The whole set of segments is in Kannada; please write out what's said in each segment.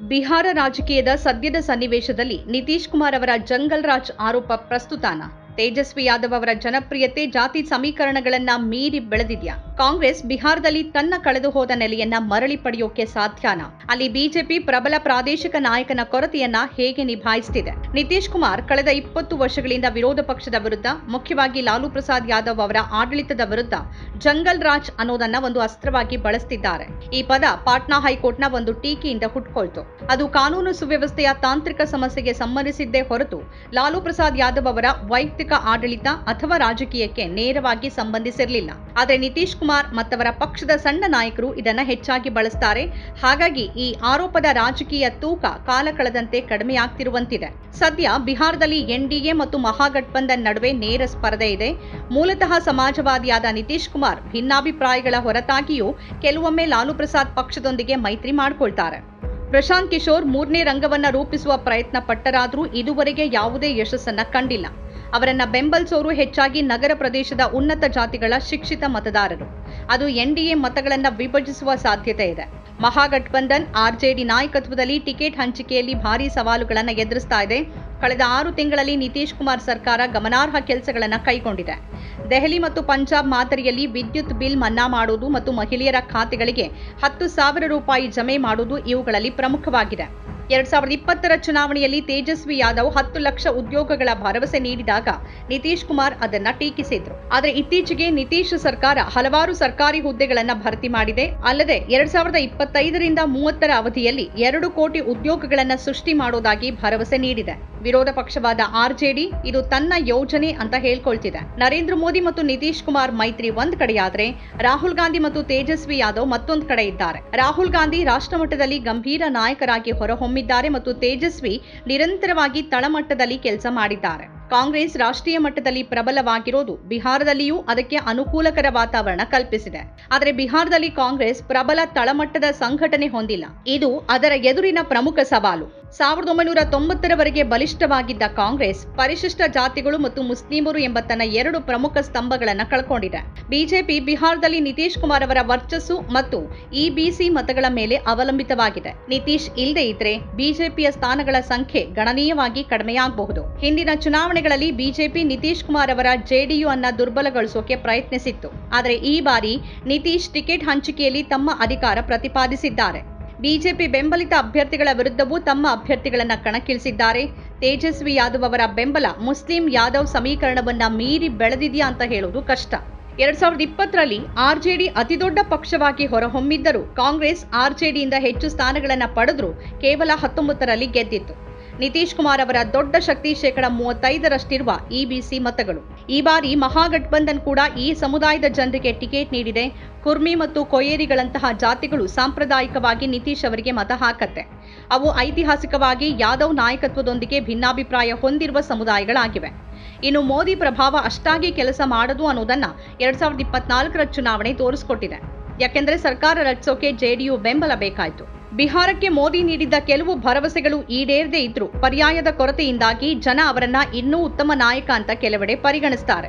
ಬಿಹಾರ ರಾಜಕೀಯದ ಸದ್ಯದ ಸನ್ನಿವೇಶದಲ್ಲಿ ನಿತೀಶ್ ಕುಮಾರ್ ಅವರ ಜಂಗಲ್ ರಾಜ್ ಆರೋಪ ಪ್ರಸ್ತುತಾನ. ತೇಜಸ್ವಿ ಯಾದವ್ ಅವರ ಜನಪ್ರಿಯತೆ ಜಾತಿ ಸಮೀಕರಣಗಳನ್ನ ಮೀರಿ ಬೆಳೆದಿದ್ಯಾ? ಕಾಂಗ್ರೆಸ್ ಬಿಹಾರದಲ್ಲಿ ತನ್ನ ಕಳೆದು ಹೋದ ನೆಲೆಯನ್ನ ಮರಳಿ ಪಡೆಯೋಕೆ ಸಾಧ್ಯನಾ? ಅಲ್ಲಿ ಬಿಜೆಪಿ ಪ್ರಬಲ ಪ್ರಾದೇಶಿಕ ನಾಯಕನ ಕೊರತೆಯನ್ನ ಹೇಗೆ ನಿಭಾಯಿಸುತ್ತಿದೆ ನಿತೀಶ್ ಕುಮಾರ್ ಕಳೆದ ಇಪ್ಪತ್ತು ವರ್ಷಗಳಿಂದ ವಿರೋಧ ಪಕ್ಷದ ವಿರುದ್ಧ, ಮುಖ್ಯವಾಗಿ ಲಾಲು ಪ್ರಸಾದ್ ಯಾದವ್ ಅವರ ಆಡಳಿತದ ವಿರುದ್ಧ ಜಂಗಲ್ ರಾಜ್ ಅನ್ನೋದನ್ನ ಒಂದು ಅಸ್ತ್ರವಾಗಿ ಬಳಸ್ತಿದ್ದಾರೆ. ಈ ಪದ ಪಾಟ್ನಾ ಹೈಕೋರ್ಟ್ನ ಒಂದು ಟೀಕೆಯಿಂದ ಹುಟ್ಕೊಳ್ತು. ಅದು ಕಾನೂನು ಸುವ್ಯವಸ್ಥೆಯ ತಾಂತ್ರಿಕ ಸಮಸ್ಯೆಗೆ ಸಂಬಂಧಿಸಿದ್ದೇ ಹೊರತು ಲಾಲು ಪ್ರಸಾದ್ ಯಾದವ್ ಅವರ ವೈಯಕ್ತಿಕ ಆಡಳಿತ ಅಥವಾ ರಾಜಕೀಯಕ್ಕೆ ನೇರವಾಗಿ ಸಂಬಂಧಿಸಿರಲಿಲ್ಲ. ಆದರೆ ನಿತೀಶ್ ಕುಮಾರ್ ಮತ್ತವರ ಪಕ್ಷದ ಸಣ್ಣ ನಾಯಕರು ಇದನ್ನ ಹೆಚ್ಚಾಗಿ ಬಳಸ್ತಾರೆ. ಹಾಗಾಗಿ ಈ ಆರೋಪದ ರಾಜಕೀಯ ತೂಕ ಕಾಲ ಕಳೆದಂತೆ ಕಡಿಮೆಯಾಗ್ತಿರುವಂತಿದೆ ಸದ್ಯ ಬಿಹಾರದಲ್ಲಿ ಎನ್ಡಿಎ ಮತ್ತು ಮಹಾಗಠಬಂಧನ್ ನಡುವೆ ನೇರ ಸ್ಪರ್ಧೆ ಇದೆ. ಮೂಲತಃ ಸಮಾಜವಾದಿಯಾದ ನಿತೀಶ್ ಕುಮಾರ್ ಭಿನ್ನಾಭಿಪ್ರಾಯಗಳ ಹೊರತಾಗಿಯೂ ಕೆಲವೊಮ್ಮೆ ಲಾಲು ಪ್ರಸಾದ್ ಪಕ್ಷದೊಂದಿಗೆ ಮೈತ್ರಿ ಮಾಡಿಕೊಳ್ತಾರೆ. ಪ್ರಶಾಂತ್ ಕಿಶೋರ್ ಮೂರನೇ ರಂಗವನ್ನ ರೂಪಿಸುವ ಪ್ರಯತ್ನ ಪಟ್ಟರಾದರೂ ಇದುವರೆಗೆ ಯಾವುದೇ ಯಶಸ್ಸನ್ನ ಕಂಡಿಲ್ಲ. ಅವರನ್ನ ಬೆಂಬಲಿಸೋರು ಹೆಚ್ಚಾಗಿ ನಗರ ಪ್ರದೇಶದ ಉನ್ನತ ಜಾತಿಗಳ ಶಿಕ್ಷಿತ ಮತದಾರರು. ಅದು ಎನ್ಡಿಎ ಮತಗಳನ್ನು ವಿಭಜಿಸುವ ಸಾಧ್ಯತೆ ಇದೆ. ಮಹಾಗಠಬಂಧನ್, ಆರ್ಜೆಡಿ ನಾಯಕತ್ವದಲ್ಲಿ ಟಿಕೆಟ್ ಹಂಚಿಕೆಯಲ್ಲಿ ಭಾರೀ ಸವಾಲುಗಳನ್ನು ಎದುರಿಸ್ತಾ ಇದೆ. ಕಳೆದ ಆರು ತಿಂಗಳಲ್ಲಿ ನಿತೀಶ್ ಕುಮಾರ್ ಸರ್ಕಾರ ಗಮನಾರ್ಹ ಕೆಲಸಗಳನ್ನು ಕೈಗೊಂಡಿದೆ. ದೆಹಲಿ ಮತ್ತು ಪಂಜಾಬ್ ಮಾದರಿಯಲ್ಲಿ ವಿದ್ಯುತ್ ಬಿಲ್ ಮನ್ನಾ ಮಾಡುವುದು ಮತ್ತು ಮಹಿಳೆಯರ ಖಾತೆಗಳಿಗೆ ಹತ್ತು ಸಾವಿರ ರೂಪಾಯಿ ಜಮೆ ಮಾಡುವುದು ಇವುಗಳಲ್ಲಿ ಪ್ರಮುಖವಾಗಿದೆ. ಎರಡ್ ಸಾವಿರದ ಇಪ್ಪತ್ತರ ಚುನಾವಣೆಯಲ್ಲಿ ತೇಜಸ್ವಿ ಯಾದವ್ ಹತ್ತು ಲಕ್ಷ ಉದ್ಯೋಗಗಳ ಭರವಸೆ ನೀಡಿದಾಗ ನಿತೀಶ್ ಕುಮಾರ್ ಅದನ್ನ ಟೀಕಿಸಿದ್ರು. ಆದರೆ ಇತ್ತೀಚೆಗೆ ನಿತೀಶ್ ಸರ್ಕಾರ ಹಲವಾರು ಸರ್ಕಾರಿ ಹುದ್ದೆಗಳನ್ನ ಭರ್ತಿ ಮಾಡಿದೆ. ಅಲ್ಲದೆ ಎರಡ್ ಸಾವಿರದ ಇಪ್ಪತ್ತೈದರಿಂದ ಮೂವತ್ತರ ಅವಧಿಯಲ್ಲಿ ಎರಡು ಕೋಟಿ ಉದ್ಯೋಗಗಳನ್ನ ಸೃಷ್ಟಿ ಮಾಡೋದಾಗಿ ಭರವಸೆ ನೀಡಿದೆ. ವಿರೋಧ ಪಕ್ಷವಾದ ಆರ್ಜೆಡಿ ಇದು ತನ್ನ ಯೋಜನೆ ಅಂತ ಹೇಳ್ಕೊಳ್ತಿದೆ. ನರೇಂದ್ರ ಮೋದಿ ಮತ್ತು ನಿತೀಶ್ ಕುಮಾರ್ ಮೈತ್ರಿ ಒಂದ್ ಕಡೆಯಾದ್ರೆ ರಾಹುಲ್ ಗಾಂಧಿ ಮತ್ತು ತೇಜಸ್ವಿ ಯಾದವ್ ಮತ್ತೊಂದು ಕಡೆ ಇದ್ದಾರೆ. ರಾಹುಲ್ ಗಾಂಧಿ ರಾಷ್ಟ್ರಮಟ್ಟದಲ್ಲಿ ಗಂಭೀರ ನಾಯಕರಾಗಿ ಹೊರಹೊಮ್ಮಿದ್ದಾರೆ ಮತ್ತು ತೇಜಸ್ವಿ ನಿರಂತರವಾಗಿ ತಳಮಟ್ಟದಲ್ಲಿ ಕೆಲಸ ಮಾಡಿದ್ದಾರೆ. ಕಾಂಗ್ರೆಸ್ ರಾಷ್ಟ್ರೀಯ ಮಟ್ಟದಲ್ಲಿ ಪ್ರಬಲವಾಗಿರೋದು ಬಿಹಾರದಲ್ಲಿಯೂ ಅದಕ್ಕೆ ಅನುಕೂಲಕರ ವಾತಾವರಣ ಕಲ್ಪಿಸಿದೆ. ಆದರೆ ಬಿಹಾರದಲ್ಲಿ ಕಾಂಗ್ರೆಸ್ ಪ್ರಬಲ ತಳಮಟ್ಟದ ಸಂಘಟನೆ ಹೊಂದಿಲ್ಲ. ಇದು ಅದರ ಎದುರಿನ ಪ್ರಮುಖ ಸವಾಲು. ಸಾವಿರದ ಒಂಬೈನೂರ ತೊಂಬತ್ತರವರೆಗೆ ಬಲಿಷ್ಠವಾಗಿದ್ದ ಕಾಂಗ್ರೆಸ್, ಪರಿಶಿಷ್ಟ ಜಾತಿಗಳು ಮತ್ತು ಮುಸ್ಲಿಮರು ಎಂಬ ತನ್ನ ಎರಡು ಪ್ರಮುಖ ಸ್ತಂಭಗಳನ್ನು ಕಳ್ಕೊಂಡಿದೆ. ಬಿಜೆಪಿ ಬಿಹಾರದಲ್ಲಿ ನಿತೀಶ್ ಕುಮಾರ್ ಅವರ ವರ್ಚಸ್ಸು ಮತ್ತು ಇಬಿಸಿ ಮತಗಳ ಮೇಲೆ ಅವಲಂಬಿತವಾಗಿದೆ. ನಿತೀಶ್ ಇಲ್ಲದೆ ಇದ್ರೆ ಬಿಜೆಪಿಯ ಸ್ಥಾನಗಳ ಸಂಖ್ಯೆ ಗಣನೀಯವಾಗಿ ಕಡಿಮೆಯಾಗಬಹುದು. ಹಿಂದಿನ ಚುನಾವಣೆಗಳಲ್ಲಿ ಬಿಜೆಪಿ ನಿತೀಶ್ ಕುಮಾರ್ ಅವರ ಜೆಡಿಯು ಅನ್ನ ದುರ್ಬಲಗೊಳಿಸೋಕೆ ಪ್ರಯತ್ನಿಸಿತ್ತು. ಆದರೆ ಈ ಬಾರಿ ನಿತೀಶ್ ಟಿಕೆಟ್ ಹಂಚಿಕೆಯಲ್ಲಿ ತಮ್ಮ ಅಧಿಕಾರ ಪ್ರತಿಪಾದಿಸಿದ್ದಾರೆ. ಬಿಜೆಪಿ ಬೆಂಬಲಿತ ಅಭ್ಯರ್ಥಿಗಳ ವಿರುದ್ಧವೂ ತಮ್ಮ ಅಭ್ಯರ್ಥಿಗಳನ್ನು ಕಣಕ್ಕಿಳಿಸಿದ್ದಾರೆ. ತೇಜಸ್ವಿ ಯಾದವ್ ಅವರ ಬೆಂಬಲ ಮುಸ್ಲಿಂ ಯಾದವ್ ಸಮೀಕರಣವನ್ನ ಮೀರಿ ಬೆಳೆದಿದೆಯಾ ಅಂತ ಹೇಳೋದು ಕಷ್ಟ. ಎರಡ್ ಸಾವಿರದ ಇಪ್ಪತ್ತರಲ್ಲಿ ಆರ್ಜೆಡಿ ಅತಿದೊಡ್ಡ ಪಕ್ಷವಾಗಿ ಹೊರಹೊಮ್ಮಿದ್ದರೂ ಕಾಂಗ್ರೆಸ್ ಆರ್ಜೆಡಿಯಿಂದ ಹೆಚ್ಚು ಸ್ಥಾನಗಳನ್ನು ಪಡೆದರೂ ಕೇವಲ ಹತ್ತೊಂಬತ್ತರಲ್ಲಿ ಗೆದ್ದಿತ್ತು. ನಿತೀಶ್ ಕುಮಾರ್ ಅವರ ದೊಡ್ಡ ಶಕ್ತಿ ಶೇಕಡ ಮೂವತ್ತೈದರಷ್ಟಿರುವ ಇಬಿಸಿ ಮತಗಳು. ಈ ಬಾರಿ ಮಹಾಗಠಬಂಧನ್ ಕೂಡ ಈ ಸಮುದಾಯದ ಜನರಿಗೆ ಟಿಕೆಟ್ ನೀಡಿದೆ. ಕುರ್ಮಿ ಮತ್ತು ಕೊಯೇರಿಗಳಂತಹ ಜಾತಿಗಳು ಸಾಂಪ್ರದಾಯಿಕವಾಗಿ ನಿತೀಶ್ ಅವರಿಗೆ ಮತ ಹಾಕತ್ತೆ. ಅವು ಐತಿಹಾಸಿಕವಾಗಿ ಯಾದವ್ ನಾಯಕತ್ವದೊಂದಿಗೆ ಭಿನ್ನಾಭಿಪ್ರಾಯ ಹೊಂದಿರುವ ಸಮುದಾಯಗಳಾಗಿವೆ. ಇನ್ನು ಮೋದಿ ಪ್ರಭಾವ ಅಷ್ಟಾಗಿ ಕೆಲಸ ಮಾಡದು ಅನ್ನೋದನ್ನ ಎರಡ್ ಸಾವಿರದ ಇಪ್ಪತ್ನಾಲ್ಕರ ಚುನಾವಣೆ ತೋರಿಸ್ಕೊಟ್ಟಿದೆ. ಯಾಕೆಂದ್ರೆ ಸರ್ಕಾರ ರಚಿಸೋಕೆ ಜೆಡಿಯು ಬೆಂಬಲ ಬೇಕಾಯಿತು. ಬಿಹಾರಕ್ಕೆ ಮೋದಿ ನೀಡಿದ್ದ ಕೆಲವು ಭರವಸೆಗಳು ಈಡೇರದೇ ಇದ್ರೂ ಪರ್ಯಾಯದ ಕೊರತೆಯಿಂದಾಗಿ ಜನ ಅವರನ್ನ ಇನ್ನೂ ಉತ್ತಮ ನಾಯಕ ಅಂತ ಕೆಲವೆಡೆ ಪರಿಗಣಿಸ್ತಾರೆ.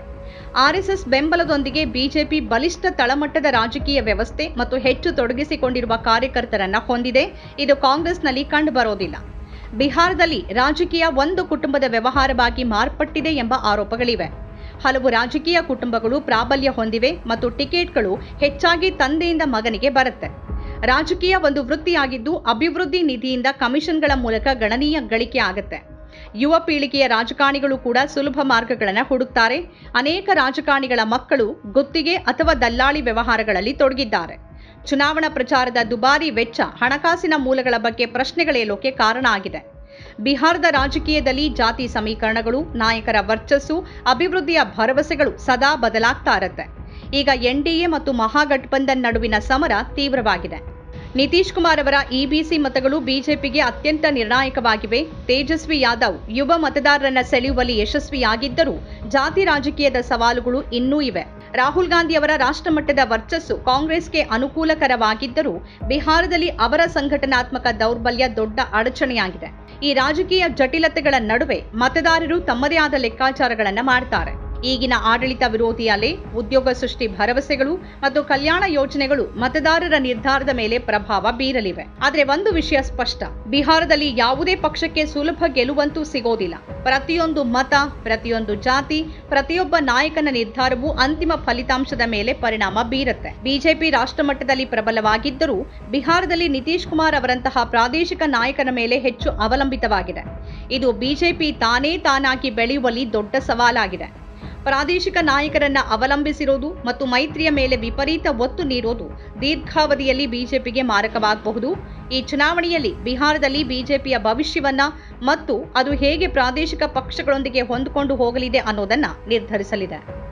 ಆರ್ಎಸ್ಎಸ್ ಬೆಂಬಲದೊಂದಿಗೆ ಬಿಜೆಪಿ ಬಲಿಷ್ಠ ತಳಮಟ್ಟದ ರಾಜಕೀಯ ವ್ಯವಸ್ಥೆ ಮತ್ತು ಹೆಚ್ಚು ತೊಡಗಿಸಿಕೊಂಡಿರುವ ಕಾರ್ಯಕರ್ತರನ್ನ ಹೊಂದಿದೆ. ಇದು ಕಾಂಗ್ರೆಸ್ನಲ್ಲಿ ಕಂಡುಬರೋದಿಲ್ಲ ಬಿಹಾರದಲ್ಲಿ ರಾಜಕೀಯ ಒಂದು ಕುಟುಂಬದ ವ್ಯವಹಾರವಾಗಿ ಮಾರ್ಪಟ್ಟಿದೆ ಎಂಬ ಆರೋಪಗಳಿವೆ. ಹಲವು ರಾಜಕೀಯ ಕುಟುಂಬಗಳು ಪ್ರಾಬಲ್ಯ ಹೊಂದಿವೆ ಮತ್ತು ಟಿಕೆಟ್ಗಳು ಹೆಚ್ಚಾಗಿ ತಂದೆಯಿಂದ ಮಗನಿಗೆ ಬರುತ್ತೆ. ರಾಜಕೀಯ ಒಂದು ವೃತ್ತಿಯಾಗಿದ್ದು ಅಭಿವೃದ್ಧಿ ನಿಧಿಯಿಂದ ಕಮಿಷನ್ಗಳ ಮೂಲಕ ಗಣನೀಯ ಗಳಿಕೆ ಆಗುತ್ತೆ. ಯುವ ಪೀಳಿಗೆಯ ರಾಜಕಾರಣಿಗಳು ಕೂಡ ಸುಲಭ ಮಾರ್ಗಗಳನ್ನು ಹುಡುಕ್ತಾರೆ. ಅನೇಕ ರಾಜಕಾರಣಿಗಳ ಮಕ್ಕಳು ಗುತ್ತಿಗೆ ಅಥವಾ ದಲ್ಲಾಳಿ ವ್ಯವಹಾರಗಳಲ್ಲಿ ತೊಡಗಿದ್ದಾರೆ. ಚುನಾವಣಾ ಪ್ರಚಾರದ ದುಬಾರಿ ವೆಚ್ಚ ಹಣಕಾಸಿನ ಮೂಲಗಳ ಬಗ್ಗೆ ಪ್ರಶ್ನೆಗಳೇಳೋಕೆ ಕಾರಣ ಆಗಿದೆ. ಬಿಹಾರದ ರಾಜಕೀಯದಲ್ಲಿ ಜಾತಿ ಸಮೀಕರಣಗಳು, ನಾಯಕರ ವರ್ಚಸ್ಸು, ಅಭಿವೃದ್ಧಿಯ ಭರವಸೆಗಳು ಸದಾ ಬದಲಾಗ್ತಾ ಇರುತ್ತೆ. ಈಗ ಎನ್ಡಿಎ ಮತ್ತು ಮಹಾಗಠಬಂಧನ್ ನಡುವಿನ ಸಮರ ತೀವ್ರವಾಗಿದೆ. ನಿತೀಶ್ ಕುಮಾರ್ ಅವರ ಇಬಿಸಿ ಮತಗಳು ಬಿಜೆಪಿಗೆ ಅತ್ಯಂತ ನಿರ್ಣಾಯಕವಾಗಿವೆ. ತೇಜಸ್ವಿ ಯಾದವ್ ಯುವ ಮತದಾರರನ್ನ ಸೆಳೆಯುವಲ್ಲಿ ಯಶಸ್ವಿಯಾಗಿದ್ದರೂ ಜಾತಿ ರಾಜಕೀಯದ ಸವಾಲುಗಳು ಇನ್ನೂ ಇವೆ. ರಾಹುಲ್ ಗಾಂಧಿ ಅವರ ರಾಷ್ಟ್ರಮಟ್ಟದ ವರ್ಚಸ್ಸು ಕಾಂಗ್ರೆಸ್ಗೆ ಅನುಕೂಲಕರವಾಗಿದ್ದರೂ ಬಿಹಾರದಲ್ಲಿ ಅವರ ಸಂಘಟನಾತ್ಮಕ ದೌರ್ಬಲ್ಯ ದೊಡ್ಡ ಅಡಚಣೆಯಾಗಿದೆ. ಈ ರಾಜಕೀಯ ಜಟಿಲತೆಗಳ ನಡುವೆ ಮತದಾರರು ತಮ್ಮದೇ ಆದ ಲೆಕ್ಕಾಚಾರಗಳನ್ನು ಮಾಡ್ತಾರೆ. ಈಗಿನ ಆಡಳಿತ ವಿರೋಧಿ ಅಲೆ ಉದ್ಯೋಗ ಸೃಷ್ಟಿ ಭರವಸೆಗಳು ಮತ್ತು ಕಲ್ಯಾಣ ಯೋಜನೆಗಳು ಮತದಾರರ ನಿರ್ಧಾರದ ಮೇಲೆ ಪ್ರಭಾವ ಬೀರಲಿವೆ. ಆದರೆ ಒಂದು ವಿಷಯ ಸ್ಪಷ್ಟ. ಬಿಹಾರದಲ್ಲಿ ಯಾವುದೇ ಪಕ್ಷಕ್ಕೆ ಸುಲಭ ಗೆಲುವಂತೂ ಸಿಗೋದಿಲ್ಲ. ಪ್ರತಿಯೊಂದು ಮತ, ಪ್ರತಿಯೊಂದು ಜಾತಿ, ಪ್ರತಿಯೊಬ್ಬ ನಾಯಕನ ನಿರ್ಧಾರವು ಅಂತಿಮ ಫಲಿತಾಂಶದ ಮೇಲೆ ಪರಿಣಾಮ ಬೀರುತ್ತೆ. ಬಿಜೆಪಿ ರಾಷ್ಟ್ರ ಮಟ್ಟದಲ್ಲಿ ಪ್ರಬಲವಾಗಿದ್ದರೂ ಬಿಹಾರದಲ್ಲಿ ನಿತೀಶ್ ಕುಮಾರ್ ಅವರಂತಹ ಪ್ರಾದೇಶಿಕ ನಾಯಕನ ಮೇಲೆ ಹೆಚ್ಚು ಅವಲಂಬಿತವಾಗಿದೆ. ಇದು ಬಿಜೆಪಿ ತಾನೇ ತಾನಾಗಿ ಬೆಳೆಯುವಲ್ಲಿ ದೊಡ್ಡ ಸವಾಲಾಗಿದೆ. ಪ್ರಾದೇಶಿಕ ನಾಯಕರನ್ನ ಅವಲಂಬಿಸಿರೋದು ಮತ್ತು ಮೈತ್ರಿಯ ಮೇಲೆ ವಿಪರೀತ ಒತ್ತು ನೀಡೋದು ದೀರ್ಘಾವಧಿಯಲ್ಲಿ ಬಿಜೆಪಿಗೆ ಮಾರಕವಾಗಬಹುದು. ಈ ಚುನಾವಣೆಯಲ್ಲಿ ಬಿಹಾರದಲ್ಲಿ ಬಿಜೆಪಿಯ ಭವಿಷ್ಯವನ್ನ ಮತ್ತು ಅದು ಹೇಗೆ ಪ್ರಾದೇಶಿಕ ಪಕ್ಷಗಳೊಂದಿಗೆ ಹೊಂದಿಕೊಂಡು ಹೋಗಲಿದೆ ಅನ್ನೋದನ್ನ ನಿರ್ಧರಿಸಲಿದೆ.